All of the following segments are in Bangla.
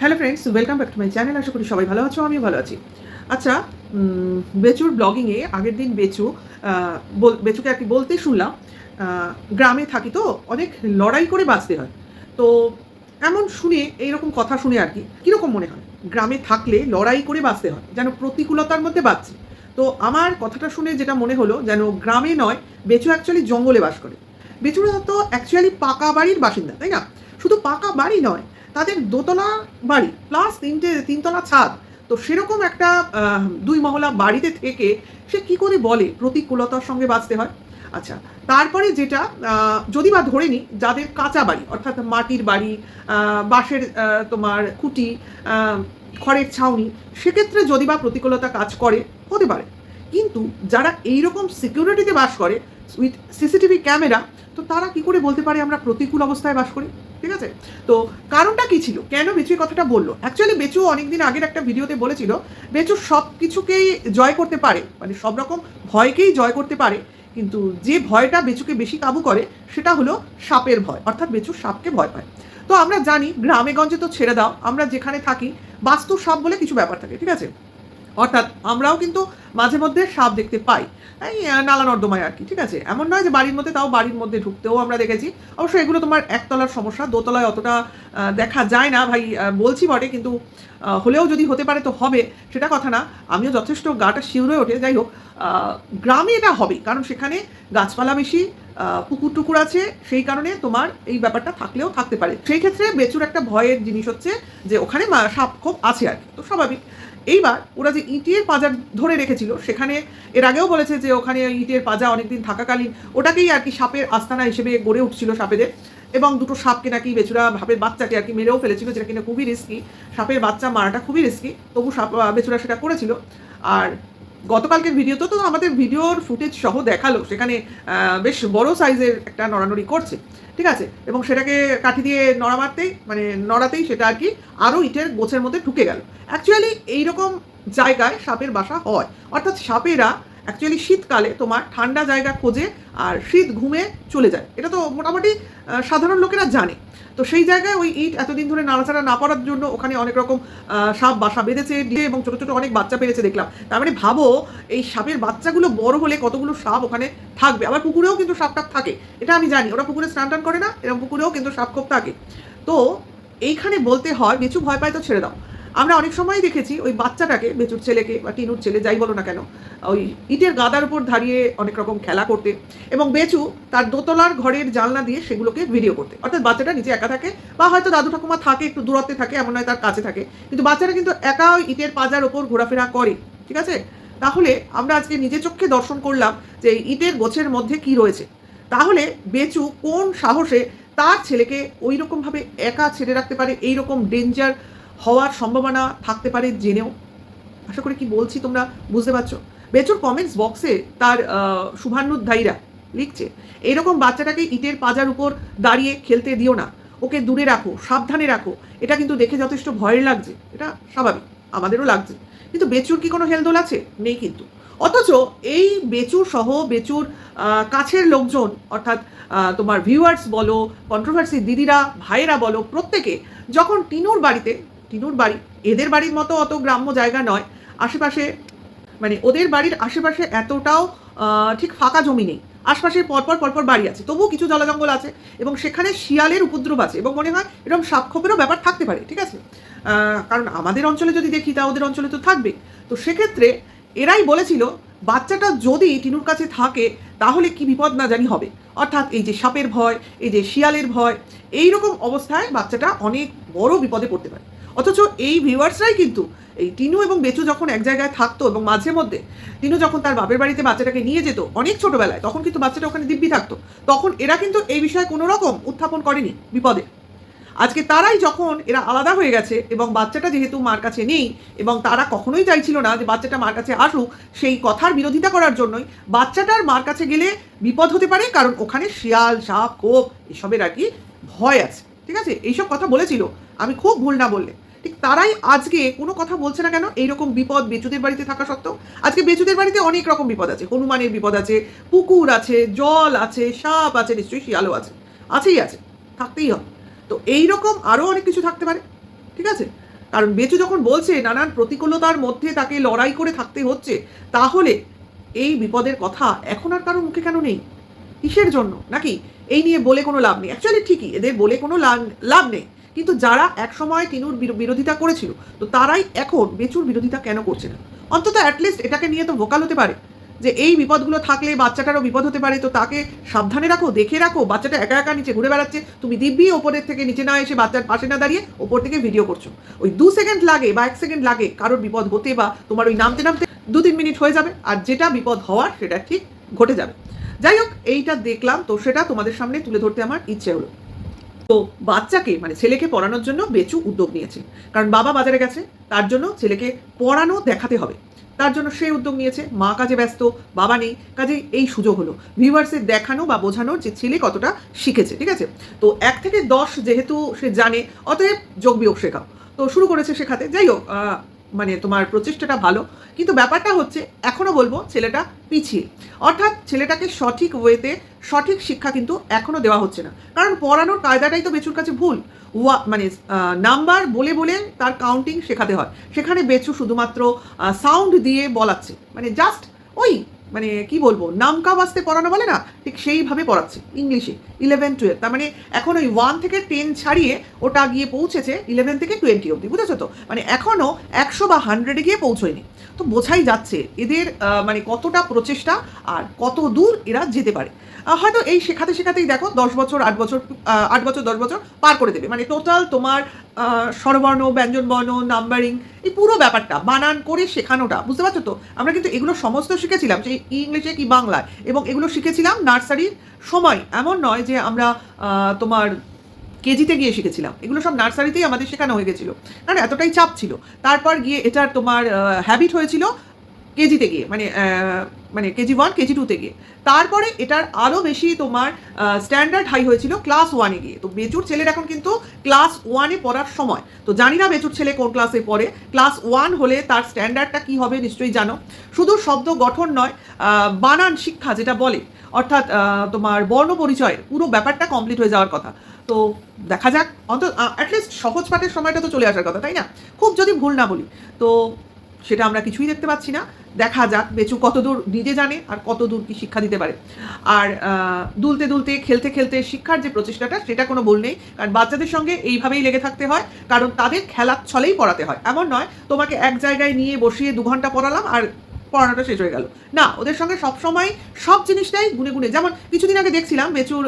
Hello friends welcome back to my channel আশা করি সবাই ভালো আছো, আমিও ভালো আছি। আচ্ছা বেচুর ব্লগিংয়ে আগের দিন বেচু বেচুকে আর কি বলতে শুনলাম গ্রামে থাকি তো, অনেক লড়াই করে বাঁচতে হয়। তো এমন শুনে, এইরকম কথা শুনে আর কি, কীরকম মনে হয়? গ্রামে থাকলে লড়াই করে বাঁচতে হয়, যেন প্রতিকূলতার মধ্যে বাঁচছে। তো আমার কথাটা শুনে যেটা মনে হলো, যেন গ্রামে নয়, বেচু অ্যাকচুয়ালি জঙ্গলে বাস করে। বেচুরা তো অ্যাকচুয়ালি পাকা বাড়ির বাসিন্দা, তাই না? শুধু পাকা বাড়ি নয় তাদের দোতলা বাড়ি প্লাস তিনটে, তিনতলা ছাদ। তো সেরকম একটা দুই মহলা বাড়িতে থেকে সে কি করে বলে? প্রতিকূলতার সঙ্গে বাঁচতে হয়? আচ্ছা তারপরে যেটা যদি বা ধরে নিই, যাদের কাঁচা বাড়ি, অর্থাৎ মাটির বাড়ি বাঁশের তোমার খুঁটি খড়ের ছাউনি, সেক্ষেত্রে যদি বা প্রতিকূলতা কাজ করে, হতে পারে। কিন্তু যারা এইরকম সিকিউরিটিতে বাস করে উইথ সিসিটিভি ক্যামেরা তো তারা কি করে বলতে পারে আমরা প্রতিকূল অবস্থায় বাস করি? ঠিক আছে? তো কারণটা কি ছিল? কেন বেচু কথাটা বলল? অ্যাকচুয়ালি বেচু অনেকদিন আগের একটা ভিডিওতে বলেছিল, বেচু সব কিছুকেই জয় করতে পারে মানে সব রকম ভয়কেই জয় করতে পারে, কিন্তু যে ভয়টা বেচুকে বেশি কাবু করে, সেটা হলো সাপের ভয়, অর্থাৎ বেচু সাপকে ভয় পায়। তো আমরা জানি, গ্রামে গঞ্জে তো ছেড়ে দাও, আমরা যেখানে থাকি, বাস্তু সাপ বলে কিছু ব্যাপার থাকে, ঠিক আছে? অর্থাৎ আমরাও কিন্তু মাঝে মধ্যে সাপ দেখতে পাই। এই নালা নর্দমায় আর কি, ঠিক আছে? এমন নয় যে বাড়ির মধ্যে, তাও বাড়ির মধ্যে ঢুকতেও আমরা দেখেছি। অবশ্য এগুলো তোমার একতলার সমস্যা, দোতলায় অতটা দেখা যায় না ভাই বলছি বটে, কিন্তু হলেও যদি হতে পারে তো হবে, সেটা কথা না। আমিও যথেষ্ট গাটা শিউরে ওঠে, যাই হোক গ্রামে এটা হবে, কারণ সেখানে গাছপালা বেশি পুকুর টুকুর আছে, সেই কারণে তোমার এই ব্যাপারটা থাকলেও থাকতে পারে। সেই ক্ষেত্রে বেচুর একটা ভয়ের জিনিস হচ্ছে যে, ওখানে সাপ খোপ আছে আর কি, তো স্বাভাবিক। এইবার ওরা যে ইটের পাজা ধরে রেখেছিল, সেখানে এর আগেও বলেছে যে ওখানে ইটের পাজা অনেকদিন থাকাকালীন ওটাকেই আর কি সাপের আস্তানা হিসেবে গড়ে উঠছিল সাপেদের এবং দুটো সাপকে নাকি বেচুরা, সাপের বাচ্চাকে আর কি মেরেও ফেলেছিল, যেটা কিনা খুবই রিস্কি সাপের বাচ্চা মারাটা খুবই রিস্কি তবু সাপ বেচুরা সেটা করেছিল। আর গতকালকের ভিডিওতে তো আমাদের ভিডিওর ফুটেজ সহ দেখাল, সেখানে বেশ বড় সাইজের একটা নড়ানড়ি করছে, ঠিক আছে? এবং সেটাকে কাঠি দিয়ে নড়া মারতেই মানে নড়াতেই সেটা আর কি আরও ইটের গোছের মধ্যে ঢুকে গেল। অ্যাকচুয়ালি এইরকম জায়গায় সাপের বাসা হয়। অর্থাৎ সাপেরা অ্যাকচুয়ালি শীতকালে তোমার ঠান্ডা জায়গা খোঁজে আর শীত ঘুমে চলে যায়। এটা তো মোটামুটি সাধারণ লোকেরা জানে। তো সেই জায়গায় ওই ইট এতদিন ধরে নাড়াচাড়া না পড়ার জন্য ওখানে অনেক রকম সাপ বাসা বেঁধেছে, দিয়ে এবং ছোটো ছোটো অনেক বাচ্চা পেরেছে দেখলাম। তার মানে ভাবো, এই সাপের বাচ্চাগুলো বড় হলে কতগুলো সাপ ওখানে থাকবে? আবার পুকুরেও কিন্তু সাপ টাপ থাকে, এটা আমি জানি। ওরা পুকুরে স্নান টান করে না, এরকম পুকুরেও কিন্তু সাপ খোপ থাকে। তো এইখানে বলতে হয় কিছু ভয় পায় তো ছেড়ে দাও। আমরা অনেক সময় দেখেছি ওই বাচ্চাটাকে, বেচুর ছেলেকে বা টিনুর ছেলে, যাই বলো না কেন, ওই ইটের গাদার উপর দাঁড়িয়ে অনেক রকম খেলা করতে এবং বেচু তার দোতলার ঘরের জানলা দিয়ে সেগুলোকে ভিডিও করতে। অর্থাৎ বাচ্চাটা নিচে একা থাকে বা হয়তো দাদু ঠাকুমা থাকে, একটু দূরত্বে থাকে, এমন নয় তার কাছে থাকে। কিন্তু বাচ্চাটা কিন্তু একা ওই ইটের পাজার ওপর ঘোরাফেরা করে, ঠিক আছে? তাহলে আমরা আজকে নিজের চোখে দর্শন করলাম যে ইটের গোছের মধ্যে কি রয়েছে। তাহলে বেচু কোন সাহসে তার ছেলেকে ওই রকমভাবে একা ছেড়ে রাখতে পারে এই রকম ডেঞ্জার হওয়ার সম্ভাবনা থাকতে পারে জেনেও। আশা করি কি বলছি তোমরা বুঝতে পারছ। বেচুর কমেন্টস বক্সে তার শুভান্নুধ্যায়ীরা লিখছে, এরকম বাচ্চাটাকে ইটের পাজার উপর দাঁড়িয়ে খেলতে দিও না। ওকে দূরে রাখো, সাবধানে রাখো। এটা কিন্তু দেখে যথেষ্ট ভয়ের লাগছে। এটা স্বাভাবিক, আমাদেরও লাগছে। কিন্তু বেচুর কি কোনো হেলদোল আছে? নেই কিন্তু। অথচ এই বেচুর সহ বেচুর কাছের লোকজন, অর্থাৎ তোমার ভিউয়ার্স বলো কন্ট্রোভার্সি দিদিরা, ভাইয়েরা বলো, প্রত্যেকে যখন টিনুর বাড়িতে টিনুর বাড়ি। এদের বাড়ির মতো অত গ্রাম্য জায়গা নয়। আশেপাশে মানে ওদের বাড়ির আশেপাশে এতটাও ঠিক ফাঁকা জমি নেই। আশপাশে পরপর পরপর বাড়ি আছে। তবুও কিছু জলজঙ্গল আছে এবং সেখানে শিয়ালের উপদ্রব আছে এবং মনে হয় এরকম সাপখোপেরও ব্যাপার থাকতে পারে, ঠিক আছে? কারণ আমাদের অঞ্চলে যদি দেখি, তা ওদের অঞ্চলে তো থাকবে তো সেক্ষেত্রে এরাই বলেছিল, বাচ্চাটা যদি টিনুর কাছে থাকে, তাহলে কি বিপদ না জানি হবে। অর্থাৎ এই যে সাপের ভয়, এই যে শিয়ালের ভয় এই রকম অবস্থায় বাচ্চাটা অনেক বড় বিপদে পড়তে পারে। অথচ এই ভিউয়ার্সরাই কিন্তু, এই টিনু এবং বেচু যখন এক জায়গায় থাকতো এবং মাঝে মধ্যে টিনু যখন তার বাপের বাড়িতে বাচ্চাটাকে নিয়ে যেত অনেক ছোটবেলায়, তখন কিন্তু বাচ্চাটা ওখানে দিব্যি থাকতো। তখন এরা কিন্তু এই বিষয়ে কোনো রকম উত্থাপন করেনি বিপদে। আজকে তারাই যখন এরা আলাদা হয়ে গেছে এবং বাচ্চাটা যেহেতু মার কাছে নেই এবং তারা কখনোই চাইছিল না যে বাচ্চাটা মার কাছে আসুক, সেই কথার বিরোধিতা করার জন্যই বাচ্চাটার মার কাছে গেলে বিপদ হতে পারে কারণ ওখানে শিয়াল, সাপ, কোপ, এসবের আর কি ভয় আছে। ঠিক আছে? এইসব কথা বলেছিল। আমি খুব ভুল না বললে। ঠিক তারাই আজকে কোনো কথা বলছে না কেন? এইরকম বিপদ বেচুদের বাড়িতে থাকা সত্ত্বেও আজকে বেচুদের বাড়িতে অনেক রকম বিপদ আছে। হনুমানের বিপদ আছে, পুকুর আছে, জল আছে, সাপ আছে, নিশ্চয়ই শিয়ালও আছে। আছেই আছে, থাকতেই হবে। তো এই রকম আরও অনেক কিছু থাকতে পারে, ঠিক আছে? কারণ বেচু যখন বলছে নানান প্রতিকূলতার মধ্যে তাকে লড়াই করে থাকতে হচ্ছে, তাহলে এই বিপদের কথা এখন আর কারও মুখে কেন নেই? কিসের জন্য? নাকি এই নিয়ে বলে কোনো লাভ নেই? অ্যাকচুয়ালি ঠিকই, এদের বলে কোনো লাভ- লাভ নেই। কিন্তু যারা একসময় বিরো- বিরোধিতা করেছিল, তো তারাই এখন বেচুর বিরোধিতা কেন করছে না? অন্তত অ্যাটলিস্ট এটাকে নিয়ে তো ভোকাল হতে পারে, যে এই বিপদগুলো থাকলে বাচ্চাটারও বিপদ হতে পারে, তো তাকে সাবধানে রাখো, দেখে রাখো, বাচ্চাটা একা একা নিচে ঘুরে বেড়াচ্ছে, তুমি দিব্যি ওপরের থেকে নিচে না এসে বাচ্চার পাশে না দাঁড়িয়ে ওপর থেকে ভিডিও করছ। ওই দু সেকেন্ড লাগে বা এক সেকেন্ড লাগে কারোর বিপদ হতে বা তোমার ওই নামতে নামতে দু তিন মিনিট হয়ে যাবে, আর যেটা বিপদ হওয়ার সেটা ঠিক ঘটে যাবে। যাই হোক, এইটা দেখলাম, তো সেটা তোমাদের সামনে তুলে ধরতে আমার ইচ্ছে হলো। তো বাচ্চাকে মানে ছেলেকে পড়ানোর জন্য বেচু উদ্যোগ নিয়েছে। কারণ বাবা বাজারে গেছে, তার জন্য ছেলেকে পড়ানো দেখাতে হবে। তার জন্য সে উদ্যোগ নিয়েছে, মা কাজে ব্যস্ত, বাবা নেই, কাজে এই সুযোগ হলো। ভিউয়ার্সের দেখানো বা বোঝানোর যে ছেলে কতটা শিখেছে, ঠিক আছে? তো এক থেকে দশ যেহেতু সে জানে, অতএব যোগ বিয়োগ শেখাও। তো শুরু করেছে শেখাতে, যাই হোক মানে তোমার প্রচেষ্টাটা ভালো। কিন্তু ব্যাপারটা হচ্ছে এখনও বলব ছেলেটা পিছিয়ে। অর্থাৎ ছেলেটাকে সঠিক ওয়েতে সঠিক শিক্ষা কিন্তু এখনও দেওয়া হচ্ছে না। কারণ পড়ানোর কায়দাটাই তো বেচুর কাছে ভুল। ওয়া মানে নাম্বার বলে বলে তার কাউন্টিং শেখাতে হয়। সেখানে বেচু শুধুমাত্র সাউন্ড দিয়ে বলাচ্ছে। মানে জাস্ট ওই মানে কি বলব নামকা বাস্তে পড়ানো বলে না, ঠিক সেইভাবে পড়াচ্ছে, ইংলিশে ইলেভেন টুয়েলভ তার মানে এখন ওই ওয়ান থেকে টেন ছাড়িয়ে ওটা গিয়ে পৌঁছেছে ইলেভেন থেকে টোয়েন্টি অবধি, বুঝেছ তো? মানে এখনও একশো বা হান্ড্রেডে গিয়ে পৌঁছয়নি। তো বোঝাই যাচ্ছে এদের মানে কতটা প্রচেষ্টা আর কত দূর এরা যেতে পারে। হয়তো এই শেখাতে শেখাতেই দেখো, দশ বছর, আট বছর আট বছর, দশ বছর পার করে দেবে। মানে টোটাল তোমার স্বরবর্ণ ব্যঞ্জনবর্ণ নাম্বারিং এই পুরো ব্যাপারটা বানান করে শেখানোটা, বুঝতে পারছ তো? আমরা কিন্তু এগুলো সমস্ত শিখেছিলাম, সেই ইংলিশে কি বাংলায়? এবং এগুলো শিখেছিলাম নার্সারির সময়। এমন নয় যে আমরা তোমার কেজিতে গিয়ে শিখেছিলাম। এগুলো সব নার্সারিতেই আমাদের শেখানো হয়ে গেছিল। কারণ এতটাই চাপ ছিল। তারপর গিয়ে এটার তোমার হ্যাবিট হয়েছিল কেজিতে গিয়ে মানে মানে কেজি ওয়ান কেজি টুতে গিয়ে। তারপরে এটার আরও বেশি তোমার স্ট্যান্ডার্ড হাই হয়েছিল ক্লাস ওয়ানে গিয়ে। তো বেচুর ছেলের এখন কিন্তু ক্লাস ওয়ানে পড়ার সময়। তো জানি না বেচুর ছেলে কোন ক্লাসে পড়ে। ক্লাস ওয়ান হলে তার স্ট্যান্ডার্ডটা কী হবে নিশ্চয়ই জানো। শুধু শব্দ গঠন নয় বানান শিক্ষা যেটা বলে, অর্থাৎ তোমার বর্ণ পরিচয়, পুরো ব্যাপারটা কমপ্লিট হয়ে যাওয়ার কথা। তো দেখা যাক, অন্তত অ্যাটলিস্ট সহজ পাঠের সময়টা তো চলে আসার কথা, তাই না? খুব যদি ভুল না বলি। তো সেটা আমরা কিছুই দেখতে পাচ্ছি না। দেখা যাক বেচু কতদূর নিজে জানে আর কতদূর কি শিক্ষা দিতে পারে। আর দুলতে দুলতে, খেলতে খেলতে শিক্ষার যে প্রচেষ্টাটা, সেটা কোনো ভুল নেই। কারণ বাচ্চাদের সঙ্গে এইভাবেই লেগে থাকতে হয়। কারণ তাদের খেলার ছলেই পড়াতে হয়। এমন নয়, তোমাকে এক জায়গায় নিয়ে বসিয়ে দু ঘণ্টা পড়ালাম আর পড়ানোটা শেষ হয়ে গেল। না, ওদের সঙ্গে সবসময় সব জিনিসটাই গুনে গুনে। যেমন কিছুদিন আগে দেখছিলাম বেচুর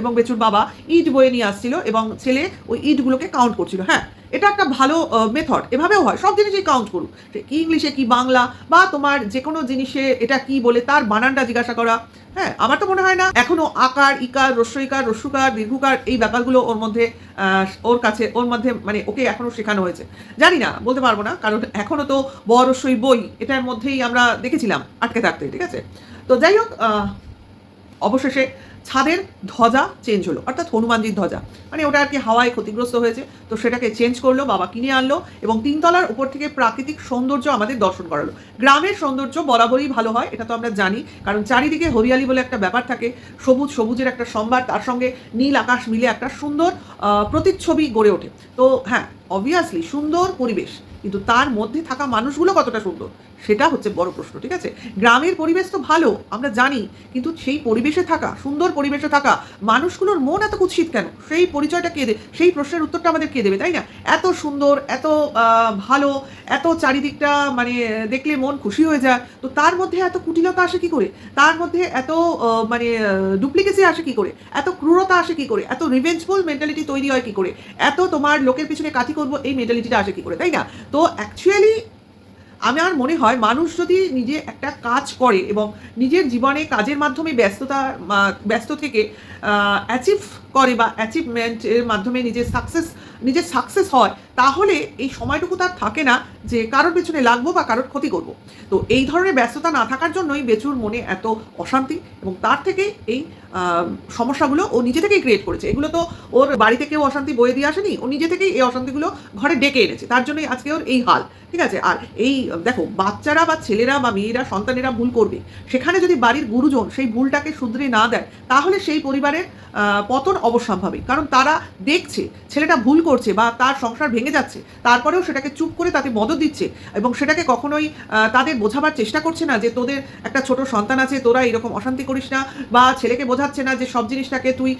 এবং বেচুর বাবা ইট বয়ে নিয়ে আসছিল এবং ছেলে ওই ইটগুলোকে কাউন্ট করছিল। হ্যাঁ এটা একটা ভালো মেথড এভাবেও হয়। সব জিনিসই কাউন্ট করুক কি ইংলিশে, কি বাংলা, বা তোমার যে কোনো জিনিসে এটা কি বলে তার বানানটা জিজ্ঞাসা করা। হ্যাঁ আমার তো মনে হয় না। এখনও আকার, ইকার, রস্যইকার, রস্যুকার, দীর্ঘকার, এই ব্যাপারগুলো ওর মধ্যে ওর কাছে, ওর মধ্যে মানে ওকে এখনও শেখানো হয়েছে। জানি না, বলতে পারব না। কারণ এখনও তো বরসই বই, এটার মধ্যেই আমরা দেখেছিলাম আটকে থাকতে, ঠিক আছে? তো যাই হোক অবশেষে ছাদের ধ্বজা চেঞ্জ হলো, অর্থাৎ হনুমানজির ধ্বজা। মানে ওটা আর কি হাওয়ায় ক্ষতিগ্রস্ত হয়েছে, তো সেটাকে চেঞ্জ করল, বাবা কিনে আনলো এবং তিনতলার উপর থেকে প্রাকৃতিক সৌন্দর্য আমাদের দর্শন করালো। গ্রামের সৌন্দর্য বরাবরই ভালো হয়, এটা তো আমরা জানি, কারণ চারিদিকে হরিয়ালি বলে একটা ব্যাপার থাকে, সবুজ সবুজের একটা সম্ভার, তার সঙ্গে নীল আকাশ মিলে একটা সুন্দর প্রতিচ্ছবি গড়ে ওঠে। তো হ্যাঁ অবভিয়াসলি সুন্দর পরিবেশ, কিন্তু তার মধ্যে থাকা মানুষগুলো কতটা সুন্দর, সেটা হচ্ছে বড় প্রশ্ন, ঠিক আছে? গ্রামের পরিবেশ তো ভালো, আমরা জানি, কিন্তু সেই পরিবেশে থাকা সুন্দর পরিবেশে থাকা মানুষগুলোর মন এত কুৎসিত কেন? সেই পরিচয়টা কে দেবে সেই প্রশ্নের উত্তরটা আমাদের কে দেবে, তাই না? এত সুন্দর, এত ভালো, এত চারিদিকটা মানে দেখলে মন খুশি হয়ে যায়। তো তার মধ্যে এত কুটিলতা আসে কি করে? তার মধ্যে এত মানে ডুপ্লিকেসি আসে কি করে? এত ক্রূরতা আসে কি করে? এত রিভেঞ্জফুল মেন্টালিটি তৈরি হয় কি করে? এত তোমার লোকের পিছনে কাঠি করব, এই মেন্টালিটিটা আসে কি করে, তাই না? তো অ্যাকচুয়ালি আমার মনে হয় মানুষ যদি নিজে একটা কাজ করে এবং নিজের জীবনে কাজের মাধ্যমে ব্যস্ততা ব্যস্ত থেকে অ্যাচিভ করে বা অ্যাচিভমেন্টের মাধ্যমে নিজের সাকসেস নিজের সাকসেস হয়, তাহলে এই সময়টুকু তার থাকে না যে কারোর পেছনে লাগবো বা কারোর ক্ষতি করব। তো এই ধরনের ব্যস্ততা না থাকার জন্যই বেচুর মনে এত অশান্তি এবং তার থেকে এই সমস্যাগুলো ও নিজে থেকেই ক্রিয়েট করেছে। এগুলো তো ওর বাড়িতে কেউ অশান্তি বয়ে দিয়ে আসেনি, ও নিজে থেকেই এই অশান্তিগুলো ঘরে ডেকে এনেছে। তার জন্যই আজকে ওর এই হাল, ঠিক আছে? আর এই, দেখো, বাচ্চারা বা ছেলেরা বা মেয়েরা, সন্তানেরা ভুল করবে। সেখানে যদি বাড়ির গুরুজন সেই ভুলটাকে শুধরে না দেয়, তাহলে সেই পরিবারের পতন অবশ্যম্ভাবী কারণ তারা দেখছে, ছেলেটা ভুল করছে বা তার সংসার ভেঙে যাচ্ছে, তারপরেও সেটাকে চুপ করে তাতে মদত দিচ্ছে এবং সেটাকে কখনোই তাদের বোঝাবার চেষ্টা করছে না যে তোদের একটা ছোট সন্তান আছে, তোরা এরকম অশান্তি করিস না বা ছেলেকে বোঝাচ্ছে না যে সব জিনিসটাকে তুই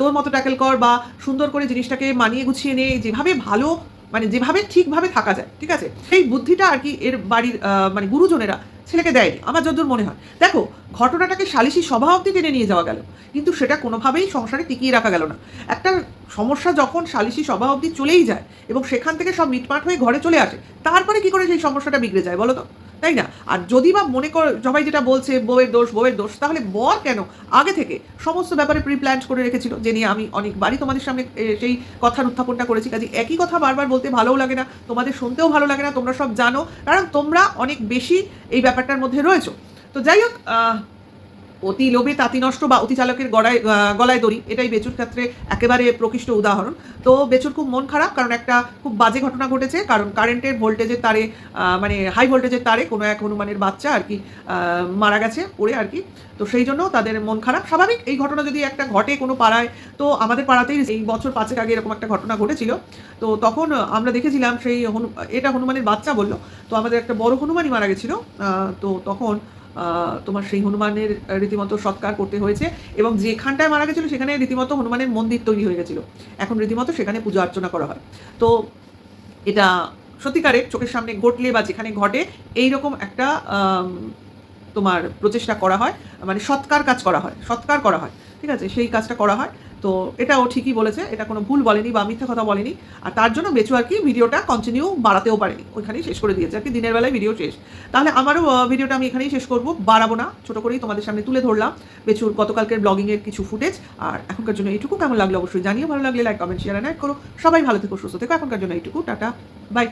তোর মতো ট্যাকেল কর বা সুন্দর করে জিনিসটাকে মানিয়ে গুছিয়ে নে, যেভাবে ভালো মানে যেভাবে ঠিকভাবে থাকা যায়, ঠিক আছে? সেই বুদ্ধিটা আর কি এর বাড়ির মানে গুরুজনেরা ছেলেকে দেয়নি, আমার যদ্দূর মনে হয়। দেখো, ঘটনাটাকে সালিশি সভা অব্দি টেনে নিয়ে যাওয়া গেল, কিন্তু সেটা কোনোভাবেই সংসারে টিকিয়ে রাখা গেল না। একটা সমস্যা যখন সালিশি সভা অব্দি চলেই যায় এবং সেখান থেকে সব মিটমাট হয়ে ঘরে চলে আসে, তারপরে কি করে সেই সমস্যাটা বিগড়ে যায় বলো তো? তাই না? আর যদি বা মনে কর, সবাই যেটা বলছে, বউয়ের দোষ বউয়ের দোষ, তাহলে বর কেন? আগে থেকে সমস্ত ব্যাপারে প্রি প্ল্যান করে রেখেছিল যে, নিয়ে আমি অনেকবারই তোমাদের সামনে সেই কথার উত্থাপনটা করেছি। কাজে একই কথা বারবার বলতে ভালোও লাগে না, তোমাদের শুনতেও ভালো লাগে না, তোমরা সব জানো, কারণ তোমরা অনেক বেশি এই ব্যাপারটার মধ্যে রয়েছো। তো যাই হোক অতি লোভে তাঁতি নষ্ট বা অতি চালকের গলায় গলায় দড়ি, এটাই বেচুর ক্ষেত্রে একেবারে প্রকৃষ্ট উদাহরণ। তো বেচুর খুব মন খারাপ, কারণ একটা খুব বাজে ঘটনা ঘটেছে, কারণ কারেন্টের ভোল্টেজের তারে মানে হাই ভোল্টেজের তারে কোনো এক হনুমানের বাচ্চা আর কি মারা গেছে পড়ে আর কি। তো সেই জন্য তাদের মন খারাপ। স্বাভাবিক, এই ঘটনা যদি একটা ঘটে কোনো পাড়ায়, তো আমাদের পাড়াতেই এই বছর পাঁচেক আগে এরকম একটা ঘটনা ঘটেছিল। তো তখন আমরা দেখেছিলাম সেই হনু, এটা হনুমানের বাচ্চা বলল। তো আমাদের একটা বড় হনুমানই মারা গেছিল তো তখন তোমার সেই হনুমানের রীতিমতো সৎকার করতে হয়েছে এবং যেখানটায় মারা গেছিল সেখানে রীতিমতো হনুমানের মন্দির তৈরি হয়ে গেছিল। এখন রীতিমতো সেখানে পুজো অর্চনা করা হয়। তো এটা সত্যিকারের চোখের সামনে ঘটলে বা যেখানে ঘটে, এইরকম একটা তোমার প্রচেষ্টা করা হয়। মানে সৎকার কাজ করা হয়, সৎকার করা হয়। ঠিক আছে? সেই কাজটা করা হয়। তো এটা ও ঠিকই বলেছে, এটা কোনো ভুল বলেনি বা মিথ্যা কথা বলেনি। আর তার জন্য বেচু আর কি ভিডিওটা কন্টিনিউ বাড়াতেও পারেনি। ওইখানেই শেষ করে দিয়েছে আর কি, দিনের বেলায় ভিডিও শেষ। তাহলে আমারও ভিডিওটা আমি এখানেই শেষ করব। বাড়াবো না, ছোটো করেই তোমাদের সামনে তুলে ধরলাম। বেচুর গতকালকের ব্লগিংয়ের কিছু ফুটেজ আর এখনকার জন্য এইটুকু। কেমন লাগল অবশ্যই জানিও। ভালো লাগলে লাইক কমেন্ট শেয়ার অ্যাড করো। সবাই ভালো থেকো, সুস্থ থেকো। এখনকার জন্য এইটুকু। টাটা। বাই